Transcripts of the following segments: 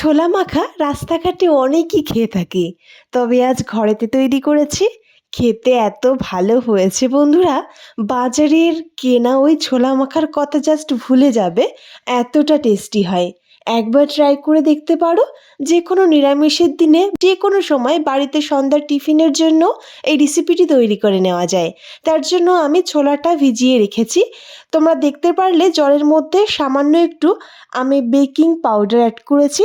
ছোলা মাখা রাস্তাঘাটে অনেকই খেয়ে থাকি। তবে আজ ঘরেতে তৈরি করেছি। খেতে এত ভালো হয়েছে বন্ধুরা। বাজারের কেনা ওই ছোলা মাখার কথা জাস্ট ভুলে যাবে, এতটা টেস্টি হয়। একবার ট্রাই করে দেখতে পারো। যে কোনো নিরামিষের দিনে যে কোনো সময় বাড়িতে সন্ধ্যার টিফিনের জন্য এই রেসিপিটি তৈরি করে নেওয়া যায়। তার জন্য আমি ছোলাটা ভিজিয়ে রেখেছি। তোমরা দেখতে পারলে জলের মধ্যে সামান্য একটু আমি বেকিং পাউডার অ্যাড করেছি।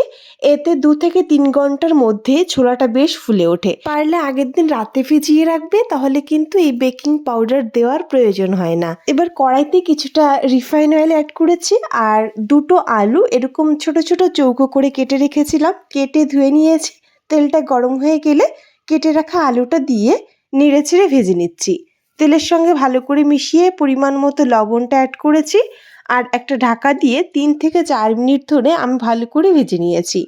এতে দু থেকে তিন ঘণ্টার মধ্যে ছোলাটা বেশ ফুলে ওঠে। পারলে আগের দিন রাতে ভিজিয়ে রাখবে, তাহলে কিন্তু এই বেকিং পাউডার দেওয়ার প্রয়োজন হয় না। এবার কড়াইতে কিছুটা রিফাইন অয়েল অ্যাড করেছি, আর দুটো আলু এরকম ছোট ছোট চৌকো করে কেটে রেখেছিলাম। কেটে ধুয়ে নিয়েছি। তেলটা গরম হয়ে গেলে কেটে রাখা আলুটা দিয়ে নেড়ে ছেড়ে ভেজে নিচ্ছি। তেলের সঙ্গে ভালো করে মিশিয়ে পরিমাণ মতো লবণটা অ্যাড করেছি। আর একটা ঢাকা দিয়ে তিন থেকে চার মিনিট ধরে আমি ভালো করে ভেজে নিয়েছি।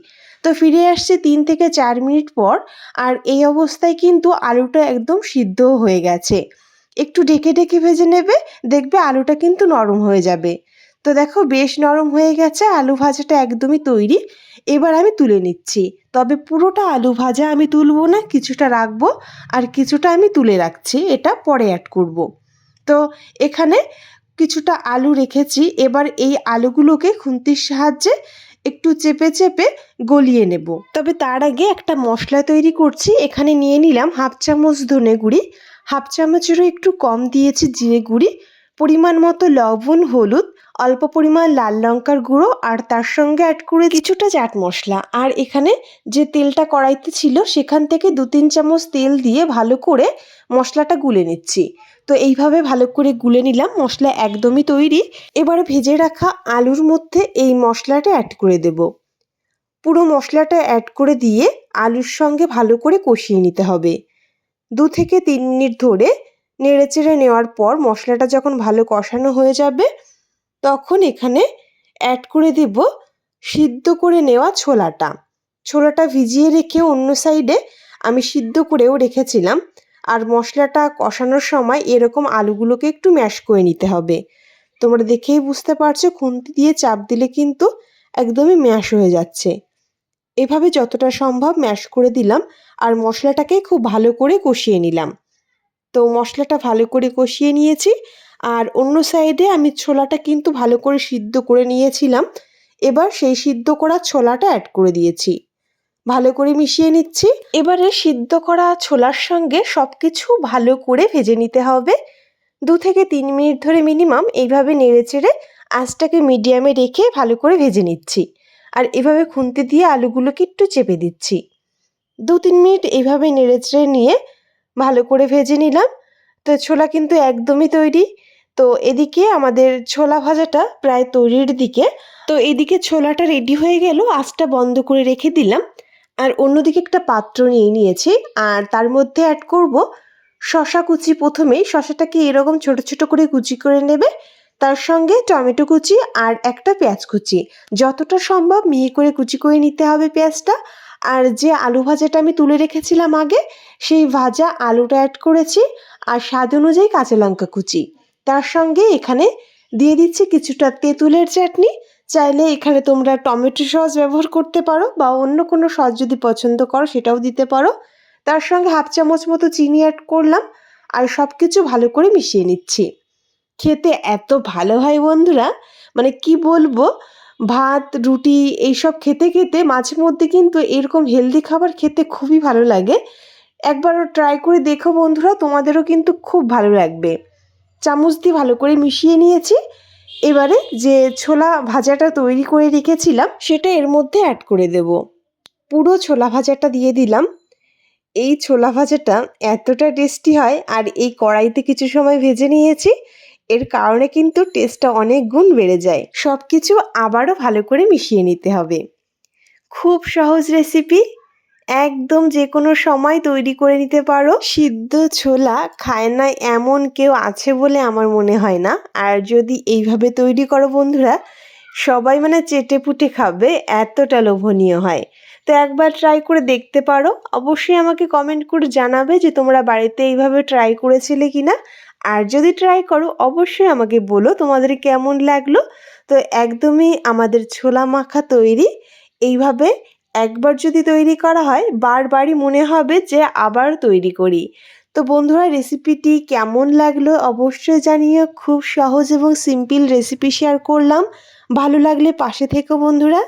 তো ফিরে আসছে তিন থেকে চার মিনিট পর আর এই অবস্থায় কিন্তু আলুটা একদম সিদ্ধ হয়ে গেছে। একটু ঢেকে ঢেকে ভেজে নেবে, দেখবে আলুটা কিন্তু নরম হয়ে যাবে। তো দেখো বেশ নরম হয়ে গেছে, আলু ভাজাটা একদমই তৈরি। এবার আমি তুলে নিচ্ছি। তবে পুরোটা আলু ভাজা আমি তুলবো না, কিছুটা রাখব আর কিছুটা আমি তুলে রাখছি, এটা পরে অ্যাড করব। তো এখানে কিছুটা আলু রেখেছি, এবার এই আলুগুলোকে খুন্তির সাহায্যে একটু চেপে চেপে গলিয়ে নেব। তবে তার আগে একটা মশলা তৈরি করছি, এখানে নিয়ে নিলাম হাফ চামচ ধনে গুঁড়ি হাফ চামচেরও একটু কম দিয়েছি জিরে গুঁড়ি পরিমাণ মতো লবণ, হলুদ, অল্প পরিমাণ লাল লঙ্কার গুঁড়ো আর তার সঙ্গে অ্যাড করে কিছুটা চাট মশলা। আর এখানে যে তেলটা কড়াইতে ছিল সেখান থেকে দু তিন চামচ তেল দিয়ে ভালো করে মশলাটা গুলে নিচ্ছি। তো এইভাবে ভালো করে গুলে নিলাম, মশলা একদমই তৈরি। এবার ভেজে রাখা আলুর মধ্যে এই মশলাটা অ্যাড করে দেব। পুরো মশলাটা অ্যাড করে দিয়ে আলুর সঙ্গে ভালো করে কষিয়ে নিতে হবে। দু থেকে তিন মিনিট ধরে নেড়েচেড়ে নেওয়ার পর মশলাটা যখন ভালো কষানো হয়ে যাবে, তখন এখানে অ্যাড করে দেব সিদ্ধ করে নেওয়া ছোলাটা। ছোলাটা ভিজিয়ে রেখে অন্য সাইডে আমি সিদ্ধ করেও রেখেছিলাম। আর মশলাটা কষানোর সময় এরকম আলুগুলোকে একটু ম্যাশ করে নিতে হবে। তোমরা দেখেই বুঝতে পারছ, খুন্তি দিয়ে চাপ দিলে কিন্তু একদমই ম্যাশ হয়ে যাচ্ছে। এভাবে যতটা সম্ভব ম্যাশ করে দিলাম আর মশলাটাকে খুব ভালো করে কষিয়ে নিলাম। তো মশলাটা ভালো করে কষিয়ে নিয়েছি। আর অন্য সাইডে আমি ছোলাটা কিন্তু ভালো করে সিদ্ধ করে নিয়েছিলাম। এবার সেই সিদ্ধ করা ছোলাটা অ্যাড করে দিয়েছি। ভালো করে মিশিয়ে নিচ্ছি। এবারে সিদ্ধ করা ছোলার সঙ্গে সব কিছু ভালো করে ভেজে নিতে হবে। দু থেকে তিন মিনিট ধরে মিনিমাম এইভাবে নেড়ে চেড়ে আঁচটাকে মিডিয়ামে রেখে ভালো করে ভেজে নিচ্ছি। আর এভাবে খুন্তি দিয়ে আলুগুলোকে একটু চেপে দিচ্ছি। দু তিন মিনিট এইভাবে নেড়ে চেড়ে নিয়ে ভালো করে ভেজে নিলাম। তো ছোলা কিন্তু একদমই তৈরি। তো এদিকে আমাদের ছোলা ভাজাটা প্রায় তৈরির দিকে। তো এদিকে ছোলাটা রেডি হয়ে গেল, আঁচটা বন্ধ করে রেখে দিলাম। আর অন্যদিকে একটা পাত্র নিয়ে নিয়েছি। আর তার মধ্যে অ্যাড করব শশা কুচি প্রথমেই শশাটাকে এরকম ছোট ছোট করে কুচি করে নেবে। তার সঙ্গে টমেটো কুচি আর একটা পেঁয়াজ কুচি। যতটা সম্ভব মিহি করে কুচি করে নিতে হবে পেঁয়াজটা। আর যে আলু ভাজাটা আমি তুলে রেখেছিলাম আগে, সেই ভাজা আলুটা অ্যাড করেছি আর স্বাদ অনুযায়ী কাঁচা লঙ্কা কুচি। তার সঙ্গে এখানে দিয়ে দিচ্ছি কিছুটা তেঁতুলের চাটনি। চাইলে এখানে তোমরা টমেটো সস ব্যবহার করতে পারো বা অন্য কোনো সস যদি পছন্দ করো সেটাও দিতে পারো। তার সঙ্গে হাফ চামচ মতো চিনি অ্যাড করলাম আর সব কিছু ভালো করে মিশিয়ে নিচ্ছি। খেতে এত ভালো হয় বন্ধুরা মানে কি বলব? ভাত, রুটি এইসব খেতে খেতে মাঝে মধ্যে কিন্তু এরকম হেলদি খাবার খেতে খুবই ভালো লাগে। একবারও ট্রাই করে দেখো বন্ধুরা, তোমাদেরও কিন্তু খুব ভালো লাগবে। চামচ দিয়ে ভালো করে মিশিয়ে নিয়েছি। এবারে যে ছোলা ভাজাটা তৈরি করে রেখেছিলাম, সেটা এর মধ্যে অ্যাড করে দেব। পুরো ছোলা ভাজাটা দিয়ে দিলাম। এই ছোলা ভাজাটা এতটা টেস্টি হয়, আর এই কড়াইতে কিছু সময় ভেজে নিয়েছি। এর কারণে কিন্তু টেস্টটা অনেক গুণ বেড়ে যায়। সব কিছু আবারও ভালো করে মিশিয়ে নিতে হবে। খুব সহজ রেসিপি একদম যে কোনো সময় তৈরি করে নিতে পারো। সিদ্ধ ছোলা খায় না এমন কেউ আছে বলে আমার মনে হয় না। আর যদি এইভাবে তৈরি করো বন্ধুরা, সবাই মানে চেটে পুটে খাবে, এতটা লোভনীয় হয়। তো একবার ট্রাই করে দেখতে পারো। অবশ্যই আমাকে কমেন্ট করে জানাবে যে তোমরা বাড়িতে এইভাবে ট্রাই করেছিলে কি না আর যদি ট্রাই করো, অবশ্যই আমাকে বলো তোমাদের কেমন লাগল। তো একদমই আমাদের ছোলা মাখা তৈরি, এইভাবে একবার যদি তৈরি করা হয়, বারবারই মনে হবে যে আবার তৈরি করি। তো বন্ধুরা রেসিপিটি কেমন লাগল অবশ্যই জানিয়ে খুব সহজ এবং সিম্পল রেসিপি শেয়ার করলাম। ভালো লাগলে পাশে থেকো বন্ধুরা।